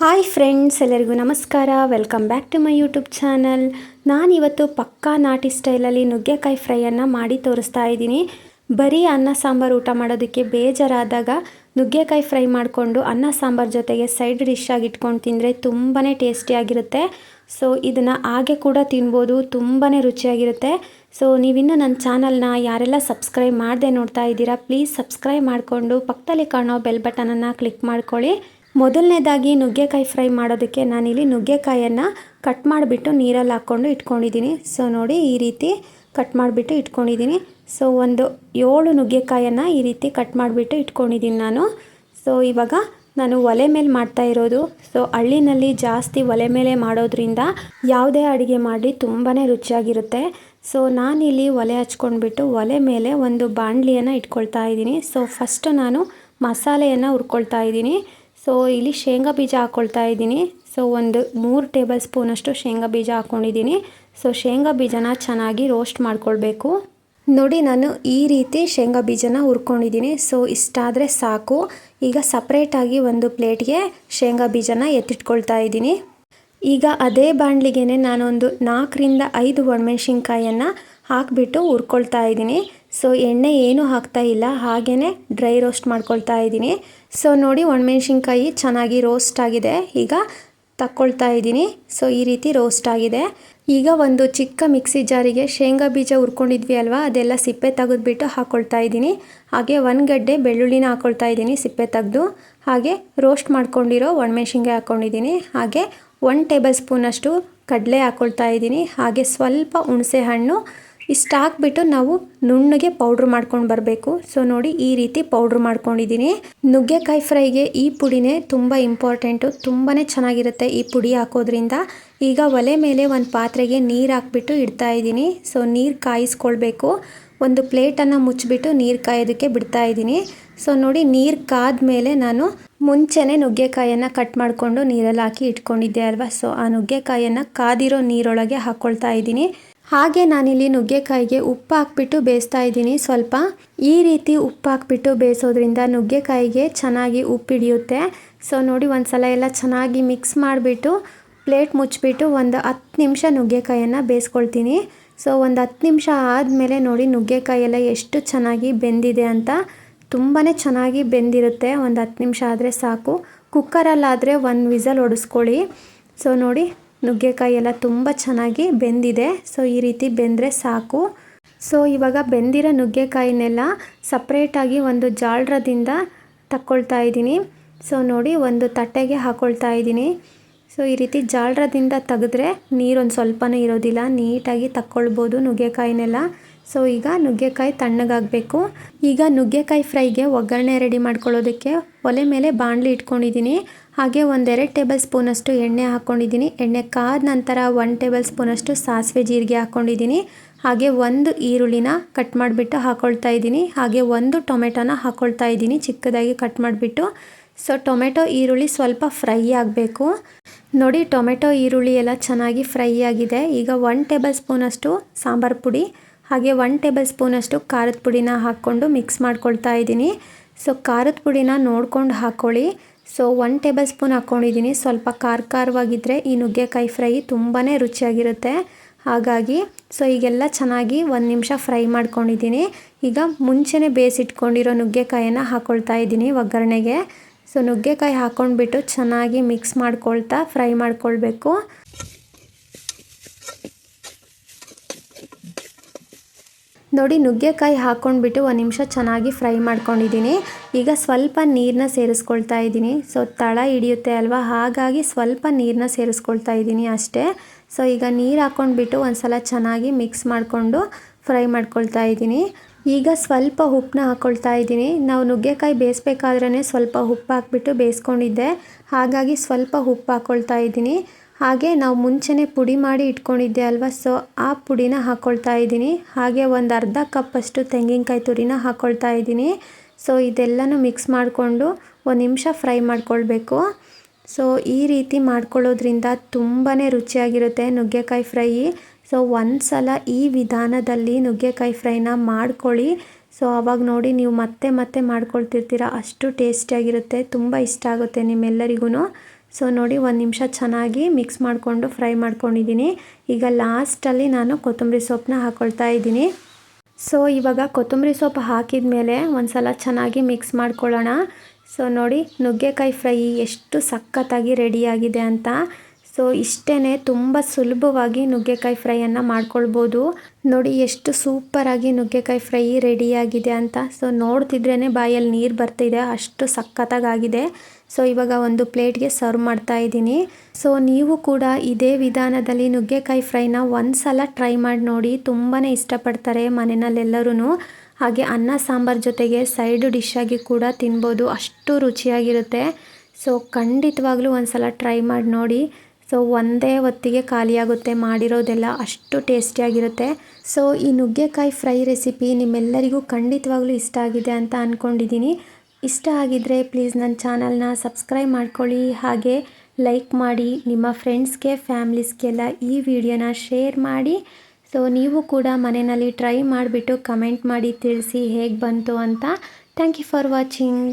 Hi friends, ಎಲ್ಲರಿಗೂ ನಮಸ್ಕಾರ. Welcome back to my YouTube channel ನಾನಿವತ್ತು ಪಕ್ಕಾ ನಾಟಿ ಸ್ಟೈಲಲ್ಲಿ ನುಗ್ಗೆಕಾಯಿ ಫ್ರೈಯನ್ನು ಮಾಡಿ ತೋರಿಸ್ತಾ ಇದ್ದೀನಿ. ಬರೀ ಅನ್ನ ಸಾಂಬಾರು ಊಟ ಮಾಡೋದಕ್ಕೆ ಬೇಜಾರಾದಾಗ ನುಗ್ಗೆಕಾಯಿ ಫ್ರೈ ಮಾಡಿಕೊಂಡು ಅನ್ನ ಸಾಂಬಾರು ಜೊತೆಗೆ ಸೈಡ್ ಡಿಶ್ ಆಗಿ ಇಟ್ಕೊಂಡು ತಿಂದರೆ ತುಂಬಾ ಟೇಸ್ಟಿಯಾಗಿರುತ್ತೆ ಸೊ ಇದನ್ನು ಹಾಗೆ ಕೂಡ ತಿನ್ಬೋದು ತುಂಬಾ ರುಚಿಯಾಗಿರುತ್ತೆ. ಸೊ ನೀವಿನ್ನೂ ನನ್ನ ಚಾನಲ್ನ ಯಾರೆಲ್ಲ ಸಬ್ಸ್ಕ್ರೈಬ್ ಮಾಡದೆ ನೋಡ್ತಾ ಇದ್ದೀರಾ ಪ್ಲೀಸ್ ಸಬ್ಸ್ಕ್ರೈಬ್ ಮಾಡಿಕೊಂಡು ಪಕ್ಕದಲ್ಲಿ ಕಾಣೋ ಬೆಲ್ ಬಟನನ್ನು ಕ್ಲಿಕ್ ಮಾಡ್ಕೊಳ್ಳಿ. ಮೊದಲನೇದಾಗಿ ನುಗ್ಗೆಕಾಯಿ ಫ್ರೈ ಮಾಡೋದಕ್ಕೆ ನಾನಿಲ್ಲಿ ನುಗ್ಗೆಕಾಯನ್ನು ಕಟ್ ಮಾಡಿಬಿಟ್ಟು ನೀರಲ್ಲಿ ಹಾಕ್ಕೊಂಡು ಇಟ್ಕೊಂಡಿದ್ದೀನಿ. ಸೊ ನೋಡಿ ಈ ರೀತಿ ಕಟ್ ಮಾಡಿಬಿಟ್ಟು ಇಟ್ಕೊಂಡಿದ್ದೀನಿ. ಸೊ ಒಂದು ಏಳು ನುಗ್ಗೆಕಾಯನ್ನು ಈ ರೀತಿ ಕಟ್ ಮಾಡಿಬಿಟ್ಟು ಇಟ್ಕೊಂಡಿದ್ದೀನಿ ನಾನು. ಸೊ ಇವಾಗ ನಾನು ಒಲೆ ಮೇಲೆ ಮಾಡ್ತಾ ಇರೋದು. ಸೊ ಹಳ್ಳಿನಲ್ಲಿ ಜಾಸ್ತಿ ಒಲೆ ಮೇಲೆ ಮಾಡೋದ್ರಿಂದ ಯಾವುದೇ ಅಡುಗೆ ಮಾಡಿ ತುಂಬಾ ರುಚಿಯಾಗಿರುತ್ತೆ. ಸೊ ನಾನಿಲ್ಲಿ ಒಲೆ ಹಚ್ಕೊಂಡ್ಬಿಟ್ಟು ಒಲೆ ಮೇಲೆ ಒಂದು ಬಾಣಲಿಯನ್ನು ಇಟ್ಕೊಳ್ತಾ ಇದ್ದೀನಿ. ಸೊ ಫಸ್ಟು ನಾನು ಮಸಾಲೆಯನ್ನು ಹುರ್ಕೊಳ್ತಾ ಇದ್ದೀನಿ. ಸೊ ಇಲ್ಲಿ ಶೇಂಗಾ ಬೀಜ ಹಾಕ್ಕೊಳ್ತಾ ಇದ್ದೀನಿ. ಸೊ ಒಂದು ಮೂರು ಟೇಬಲ್ ಸ್ಪೂನಷ್ಟು ಶೇಂಗಾ ಬೀಜ ಹಾಕ್ಕೊಂಡಿದ್ದೀನಿ ಸೊ ಶೇಂಗಾ ಬೀಜನ ಚೆನ್ನಾಗಿ ರೋಸ್ಟ್ ಮಾಡ್ಕೊಳ್ಬೇಕು. ನೋಡಿ, ನಾನು ಈ ರೀತಿ ಶೇಂಗಾ ಬೀಜನ ಹುರ್ಕೊಂಡಿದ್ದೀನಿ. ಸೊ ಇಷ್ಟಾದರೆ ಸಾಕು. ಈಗ ಸಪ್ರೇಟಾಗಿ ಒಂದು ಪ್ಲೇಟ್ಗೆ ಶೇಂಗಾ ಬೀಜನ ಎತ್ತಿಟ್ಕೊಳ್ತಾ ಇದ್ದೀನಿ. ಈಗ ಅದೇ ಬಾಣಲಿಗೆ ನಾನೊಂದು ನಾಲ್ಕರಿಂದ ಐದು ಒಣಮೆಣ್ಸಿನ್ಕಾಯನ್ನು ಹಾಕಿಬಿಟ್ಟು ಹುರ್ಕೊಳ್ತಾ ಇದ್ದೀನಿ. ಸೊ ಎಣ್ಣೆ ಏನೂ ಹಾಕ್ತಾ ಇಲ್ಲ ಹಾಗೇ ಡ್ರೈ ರೋಸ್ಟ್ ಮಾಡ್ಕೊಳ್ತಾ ಇದ್ದೀನಿ. ಸೊ ನೋಡಿ ಒಣಮೆಣ್ಸಿನ್ಕಾಯಿ ಚೆನ್ನಾಗಿ ರೋಸ್ಟ್ ಆಗಿದೆ. ಈಗ ತಕ್ಕೊಳ್ತಾ ಇದ್ದೀನಿ. ಸೊ ಈ ರೀತಿ ರೋಸ್ಟ್ ಆಗಿದೆ. ಈಗ ಒಂದು ಚಿಕ್ಕ ಮಿಕ್ಸಿ ಜಾರಿಗೆ ಶೇಂಗಾ ಬೀಜ ಹುರ್ಕೊಂಡಿದ್ವಿ ಅಲ್ವಾ? ಅದೆಲ್ಲ ಸಿಪ್ಪೆ ತೆಗೆದುಬಿಟ್ಟು ಹಾಕ್ಕೊಳ್ತಾ ಇದ್ದೀನಿ. ಹಾಗೆ ಒಂದು ಗಡ್ಡೆ ಬೆಳ್ಳುಳ್ಳಿನ ಹಾಕ್ಕೊಳ್ತಾ ಇದ್ದೀನಿ ಸಿಪ್ಪೆ ತೆಗೆದು. ಹಾಗೆ ರೋಸ್ಟ್ ಮಾಡ್ಕೊಂಡಿರೋ ಒಣಮೆಣ್ಸಿನ್ಕಾಯಿ ಹಾಕ್ಕೊಂಡಿದ್ದೀನಿ ಹಾಗೆ ಒನ್ ಟೇಬಲ್ ಸ್ಪೂನಷ್ಟು ಕಡಲೆ ಹಾಕ್ಕೊಳ್ತಾ ಇದ್ದೀನಿ. ಹಾಗೆ ಸ್ವಲ್ಪ ಹುಣಸೆ ಹಣ್ಣು ಇಷ್ಟು ಹಾಕ್ಬಿಟ್ಟು ನಾವು ನುಣ್ಣಗೆ ಪೌಡ್ರ್ ಮಾಡ್ಕೊಂಡು ಬರಬೇಕು. ಸೊ ನೋಡಿ ಈ ರೀತಿ ಪೌಡ್ರ್ ಮಾಡ್ಕೊಂಡಿದ್ದೀನಿ. ನುಗ್ಗೆಕಾಯಿ ಫ್ರೈಗೆ ಈ ಪುಡಿನೇ ತುಂಬ ಇಂಪಾರ್ಟೆಂಟು. ತುಂಬಾ ಚೆನ್ನಾಗಿರುತ್ತೆ ಈ ಪುಡಿ ಹಾಕೋದ್ರಿಂದ. ಈಗ ಒಲೆ ಮೇಲೆ ಒಂದು ಪಾತ್ರೆಗೆ ನೀರು ಹಾಕ್ಬಿಟ್ಟು ಇಡ್ತಾ ಇದ್ದೀನಿ. ಸೊ ನೀರು ಕಾಯಿಸ್ಕೊಳ್ಬೇಕು. ಒಂದು ಪ್ಲೇಟನ್ನು ಮುಚ್ಚಿಬಿಟ್ಟು ನೀರು ಕಾಯೋದಕ್ಕೆ ಬಿಡ್ತಾ ಇದ್ದೀನಿ. ಸೊ ನೋಡಿ, ನೀರು ಕಾದ ಮೇಲೆ ನಾನು ಮುಂಚೆನೆ ನುಗ್ಗೆಕಾಯನ್ನು ಕಟ್ ಮಾಡಿಕೊಂಡು ನೀರಲ್ಲಿ ಹಾಕಿ ಇಟ್ಕೊಂಡಿದ್ದೆ ಅಲ್ವಾ? ಸೊ ಆ ನುಗ್ಗೆಕಾಯನ್ನು ಕಾದಿರೋ ನೀರೊಳಗೆ ಹಾಕ್ಕೊಳ್ತಾ ಇದ್ದೀನಿ. ಹಾಗೆ ನಾನಿಲ್ಲಿ ನುಗ್ಗೆಕಾಯಿಗೆ ಉಪ್ಪು ಹಾಕ್ಬಿಟ್ಟು ಬೇಯಿಸ್ತಾ ಇದ್ದೀನಿ ಸ್ವಲ್ಪ. ಈ ರೀತಿ ಉಪ್ಪು ಹಾಕ್ಬಿಟ್ಟು ಬೇಯಿಸೋದ್ರಿಂದ ನುಗ್ಗೆಕಾಯಿಗೆ ಚೆನ್ನಾಗಿ ಉಪ್ಪು ಹಿಡಿಯುತ್ತೆ. ಸೊ ನೋಡಿ ಒಂದು ಸಲ ಎಲ್ಲ ಚೆನ್ನಾಗಿ ಮಿಕ್ಸ್ ಮಾಡಿಬಿಟ್ಟು ಪ್ಲೇಟ್ ಮುಚ್ಚಿಬಿಟ್ಟು ಒಂದು ಹತ್ತು ನಿಮಿಷ ನುಗ್ಗೆಕಾಯನ್ನು ಬೇಯಿಸ್ಕೊಳ್ತೀನಿ. ಸೊ ಒಂದು ಹತ್ತು ನಿಮಿಷ ಆದಮೇಲೆ ನೋಡಿ ನುಗ್ಗೆಕಾಯಿ ಎಲ್ಲ ಎಷ್ಟು ಚೆನ್ನಾಗಿ ಬೆಂದಿದೆ ಅಂತ. ತುಂಬಾ ಚೆನ್ನಾಗಿ ಬೆಂದಿರುತ್ತೆ. ಒಂದು ಹತ್ತು ನಿಮಿಷ ಆದರೆ ಸಾಕು. ಕುಕ್ಕರಲ್ಲಾದರೆ ಒಂದು ವಿಸಲ್ ಹೊಡಿಸ್ಕೊಳ್ಳಿ ಸೊ ನೋಡಿ ನುಗ್ಗೆಕಾಯಿ ಎಲ್ಲ ತುಂಬ ಚೆನ್ನಾಗಿ ಬೆಂದಿದೆ. ಸೊ ಈ ರೀತಿ ಬೆಂದರೆ ಸಾಕು. ಸೊ ಇವಾಗ ಬೆಂದಿರೋ ನುಗ್ಗೆಕಾಯಿನೆಲ್ಲ ಸಪ್ರೇಟಾಗಿ ಒಂದು ಜಾಳ್ರದಿಂದ ತಕ್ಕೊಳ್ತಾ ಇದ್ದೀನಿ. ಸೊ ನೋಡಿ ಒಂದು ತಟ್ಟೆಗೆ ಹಾಕ್ಕೊಳ್ತಾ ಇದ್ದೀನಿ. ಸೊ ಈ ರೀತಿ ಜಾಳ್ರದಿಂದ ತೆಗೆದ್ರೆ ನೀರೊಂದು ಸ್ವಲ್ಪನೂ ಇರೋದಿಲ್ಲ. ನೀಟಾಗಿ ತಕ್ಕೊಳ್ಬೋದು ನುಗ್ಗೆಕಾಯಿನೆಲ್ಲ. ಸೊ ಈಗ ನುಗ್ಗೆಕಾಯಿ ತಣ್ಣಗಾಗಬೇಕು. ಈಗ ನುಗ್ಗೆಕಾಯಿ ಫ್ರೈಗೆ ಒಗ್ಗರಣೆ ರೆಡಿ ಮಾಡ್ಕೊಳ್ಳೋದಕ್ಕೆ ಒಲೆ ಮೇಲೆ ಬಾಣಲಿ ಇಟ್ಕೊಂಡಿದ್ದೀನಿ. ಹಾಗೆ ಒಂದೆರಡು ಟೇಬಲ್ ಸ್ಪೂನಷ್ಟು ಎಣ್ಣೆ ಹಾಕ್ಕೊಂಡಿದ್ದೀನಿ. ಎಣ್ಣೆ ಕಾದ ನಂತರ ಒನ್ ಟೇಬಲ್ ಸ್ಪೂನಷ್ಟು ಸಾಸಿವೆ ಜೀರಿಗೆ ಹಾಕ್ಕೊಂಡಿದ್ದೀನಿ. ಹಾಗೆ ಒಂದು ಈರುಳ್ಳಿನ ಕಟ್ ಮಾಡಿಬಿಟ್ಟು ಹಾಕ್ಕೊಳ್ತಾ ಇದ್ದೀನಿ. ಹಾಗೆ ಒಂದು ಟೊಮೆಟೊನ ಹಾಕ್ಕೊಳ್ತಾ ಇದ್ದೀನಿ ಚಿಕ್ಕದಾಗಿ ಕಟ್ ಮಾಡಿಬಿಟ್ಟು. ಸೊ ಟೊಮೆಟೊ, ಈರುಳ್ಳಿ ಸ್ವಲ್ಪ ಫ್ರೈ ಆಗಬೇಕು. ನೋಡಿ, ಟೊಮೆಟೊ, ಈರುಳ್ಳಿ ಎಲ್ಲ ಚೆನ್ನಾಗಿ ಫ್ರೈ ಆಗಿದೆ. ಈಗ ಒನ್ ಟೇಬಲ್ ಸ್ಪೂನಷ್ಟು ಸಾಂಬಾರು ಪುಡಿ, ಹಾಗೆ ಒನ್ ಟೇಬಲ್ ಸ್ಪೂನಷ್ಟು ಖಾರದ ಪುಡಿನ ಹಾಕ್ಕೊಂಡು ಮಿಕ್ಸ್ ಮಾಡ್ಕೊಳ್ತಾ ಇದ್ದೀನಿ. ಸೊ ಖಾರದ ಪುಡಿನ ನೋಡ್ಕೊಂಡು ಹಾಕ್ಕೊಳ್ಳಿ ಸೊ ಒನ್ ಟೇಬಲ್ ಸ್ಪೂನ್ ಹಾಕ್ಕೊಂಡಿದ್ದೀನಿ ಸ್ವಲ್ಪ ಖಾರ ಖಾರವಾಗಿದ್ದರೆ ಈ ನುಗ್ಗೆಕಾಯಿ ಫ್ರೈ ತುಂಬಾ ರುಚಿಯಾಗಿರುತ್ತೆ. ಹಾಗಾಗಿ ಸೊ ಈಗೆಲ್ಲ ಚೆನ್ನಾಗಿ ಒಂದು ನಿಮಿಷ ಫ್ರೈ ಮಾಡ್ಕೊಂಡಿದ್ದೀನಿ. ಈಗ ಮುಂಚೆನೇ ಬೇಯಿಸಿಟ್ಕೊಂಡಿರೋ ನುಗ್ಗೆಕಾಯನ್ನು ಹಾಕ್ಕೊಳ್ತಾ ಇದ್ದೀನಿ ಒಗ್ಗರಣೆಗೆ. ಸೊ ನುಗ್ಗೆಕಾಯಿ ಹಾಕ್ಕೊಂಡ್ಬಿಟ್ಟು ಚೆನ್ನಾಗಿ ಮಿಕ್ಸ್ ಮಾಡ್ಕೊಳ್ತಾ ಫ್ರೈ ಮಾಡ್ಕೊಳ್ಬೇಕು. ನೋಡಿ, ನುಗ್ಗೆಕಾಯಿ ಹಾಕ್ಕೊಂಡ್ಬಿಟ್ಟು ಒಂದು ನಿಮಿಷ ಚೆನ್ನಾಗಿ ಫ್ರೈ ಮಾಡ್ಕೊಂಡಿದ್ದೀನಿ. ಈಗ ಸ್ವಲ್ಪ ನೀರನ್ನ ಸೇರಿಸ್ಕೊಳ್ತಾ ಇದ್ದೀನಿ. ಸೊ ತಳ ಹಿಡಿಯುತ್ತೆ ಅಲ್ವಾ? ಹಾಗಾಗಿ ಸ್ವಲ್ಪ ನೀರನ್ನ ಸೇರಿಸ್ಕೊಳ್ತಾ ಇದ್ದೀನಿ ಅಷ್ಟೇ. ಸೊ ಈಗ ನೀರು ಹಾಕ್ಕೊಂಡ್ಬಿಟ್ಟು ಒಂದು ಸಲ ಚೆನ್ನಾಗಿ ಮಿಕ್ಸ್ ಮಾಡಿಕೊಂಡು ಫ್ರೈ ಮಾಡ್ಕೊಳ್ತಾ ಇದ್ದೀನಿ. ಈಗ ಸ್ವಲ್ಪ ಉಪ್ಪನ್ನ ಹಾಕ್ಕೊಳ್ತಾ ಇದ್ದೀನಿ. ನಾವು ನುಗ್ಗೆಕಾಯಿ ಬೇಯಿಸ್ಬೇಕಾದ್ರೇ ಸ್ವಲ್ಪ ಉಪ್ಪು ಹಾಕ್ಬಿಟ್ಟು ಬೇಯಿಸ್ಕೊಂಡಿದ್ದೆ. ಹಾಗಾಗಿ ಸ್ವಲ್ಪ ಉಪ್ಪು ಹಾಕ್ಕೊಳ್ತಾ ಇದ್ದೀನಿ. ಹಾಗೆ ನಾವು ಮುಂಚೆನೆ ಪುಡಿ ಮಾಡಿ ಇಟ್ಕೊಂಡಿದ್ದೆ ಅಲ್ವಾ? ಸೊ ಆ ಪುಡಿನ ಹಾಕ್ಕೊಳ್ತಾ ಇದ್ದೀನಿ. ಹಾಗೆ ಒಂದು ಅರ್ಧ ಕಪ್ಪಷ್ಟು ತೆಂಗಿನಕಾಯಿ ತುರಿನ ಹಾಕ್ಕೊಳ್ತಾ ಇದ್ದೀನಿ. ಸೊ ಇದೆಲ್ಲನೂ ಮಿಕ್ಸ್ ಮಾಡಿಕೊಂಡು ಒಂದು ನಿಮಿಷ ಫ್ರೈ ಮಾಡ್ಕೊಳ್ಬೇಕು. ಸೊ ಈ ರೀತಿ ಮಾಡ್ಕೊಳ್ಳೋದ್ರಿಂದ ತುಂಬಾ ರುಚಿಯಾಗಿರುತ್ತೆ ನುಗ್ಗೆಕಾಯಿ ಫ್ರೈ. ಸೊ ಒಂದು ಸಲ ಈ ವಿಧಾನದಲ್ಲಿ ನುಗ್ಗೆಕಾಯಿ ಫ್ರೈನ ಮಾಡ್ಕೊಳ್ಳಿ. ಸೊ ಅವಾಗ ನೋಡಿ ನೀವು ಮತ್ತೆ ಮತ್ತೆ ಮಾಡ್ಕೊಳ್ತಿರ್ತೀರ. ಅಷ್ಟು ಟೇಸ್ಟಿಯಾಗಿರುತ್ತೆ ತುಂಬ ಇಷ್ಟ ಆಗುತ್ತೆ ನಿಮ್ಮೆಲ್ಲರಿಗೂ ಸೊ ನೋಡಿ ಒಂದು ನಿಮಿಷ ಚೆನ್ನಾಗಿ ಮಿಕ್ಸ್ ಮಾಡಿಕೊಂಡು ಫ್ರೈ ಮಾಡ್ಕೊಂಡಿದ್ದೀನಿ. ಈಗ ಲಾಸ್ಟಲ್ಲಿ ನಾನು ಕೊತ್ತಂಬರಿ ಸೊಪ್ಪನ್ನ ಹಾಕ್ಕೊಳ್ತಾ ಇದ್ದೀನಿ. ಸೊ ಇವಾಗ ಕೊತ್ತಂಬರಿ ಸೊಪ್ಪು ಹಾಕಿದ ಮೇಲೆ ಒಂದು ಸಲ ಚೆನ್ನಾಗಿ ಮಿಕ್ಸ್ ಮಾಡ್ಕೊಳ್ಳೋಣ. ಸೊ ನೋಡಿ ನುಗ್ಗೆಕಾಯಿ ಫ್ರೈ ಎಷ್ಟು ಸಖತ್ತಾಗಿ ರೆಡಿಯಾಗಿದೆ ಅಂತ. ಸೊ ಇಷ್ಟೇ ತುಂಬ ಸುಲಭವಾಗಿ ನುಗ್ಗೆಕಾಯಿ ಫ್ರೈಯನ್ನು ಮಾಡ್ಕೊಳ್ಬೋದು. ನೋಡಿ ಎಷ್ಟು ಸೂಪರಾಗಿ ನುಗ್ಗೆಕಾಯಿ ಫ್ರೈ ರೆಡಿಯಾಗಿದೆ ಅಂತ. ಸೊ ನೋಡ್ತಿದ್ರೇ ಬಾಯಲ್ಲಿ ನೀರು ಬರ್ತಿದೆ, ಅಷ್ಟು ಸಖತ್ತಾಗಿದೆ ಸೊ ಇವಾಗ ಒಂದು ಪ್ಲೇಟ್ಗೆ ಸರ್ವ್ ಮಾಡ್ತಾ ಇದ್ದೀನಿ. ಸೊ ನೀವು ಕೂಡ ಇದೇ ವಿಧಾನದಲ್ಲಿ ನುಗ್ಗೆಕಾಯಿ ಫ್ರೈನ ಒಂದು ಸಲ ಟ್ರೈ ಮಾಡಿ ನೋಡಿ. ತುಂಬಾ ಇಷ್ಟಪಡ್ತಾರೆ ಮನೆಯಲ್ಲೆಲ್ಲರೂ ಹಾಗೆ ಅನ್ನ, ಸಾಂಬಾರ್ ಜೊತೆಗೆ ಸೈಡ್ ಡಿಶ್ಶಾಗಿ ಕೂಡ ತಿನ್ಬೋದು. ಅಷ್ಟು ರುಚಿಯಾಗಿರುತ್ತೆ. ಸೊ ಖಂಡಿತವಾಗ್ಲೂ ಒಂದು ಸಲ ಟ್ರೈ ಮಾಡಿ ನೋಡಿ. ಸೊ ಒಂದೇ ಹೊತ್ತಿಗೆ ಖಾಲಿಯಾಗುತ್ತೆ, ಮಾಡಿರೋದೆಲ್ಲ ಅಷ್ಟು ಟೇಸ್ಟಿಯಾಗಿರುತ್ತೆ ಸೊ ಈ ನುಗ್ಗೆಕಾಯಿ ಫ್ರೈ ರೆಸಿಪಿ ನಿಮ್ಮೆಲ್ಲರಿಗೂ ಖಂಡಿತವಾಗ್ಲೂ ಇಷ್ಟ ಆಗಿದೆ ಅಂತ ಅಂದ್ಕೊಂಡಿದ್ದೀನಿ ಇಷ್ಟ ಆಗಿದ್ದರೆ ಪ್ಲೀಸ್ ನನ್ನ ಚಾನಲ್ನ ಸಬ್ಸ್ಕ್ರೈಬ್ ಮಾಡ್ಕೊಳ್ಳಿ. ಹಾಗೆ ಲೈಕ್ ಮಾಡಿ, ನಿಮ್ಮ ಫ್ರೆಂಡ್ಸ್ಗೆ ಫ್ಯಾಮ್ಲೀಸ್ಗೆಲ್ಲ ಈ ವಿಡಿಯೋನ ಶೇರ್ ಮಾಡಿ. ಸೊ ನೀವು ಕೂಡ ಮನೆಯಲ್ಲಿ ಟ್ರೈ ಮಾಡಿಬಿಟ್ಟು ಕಮೆಂಟ್ ಮಾಡಿ ತಿಳಿಸಿ ಹೇಗೆ ಬಂತು ಅಂತ. Thank you for watching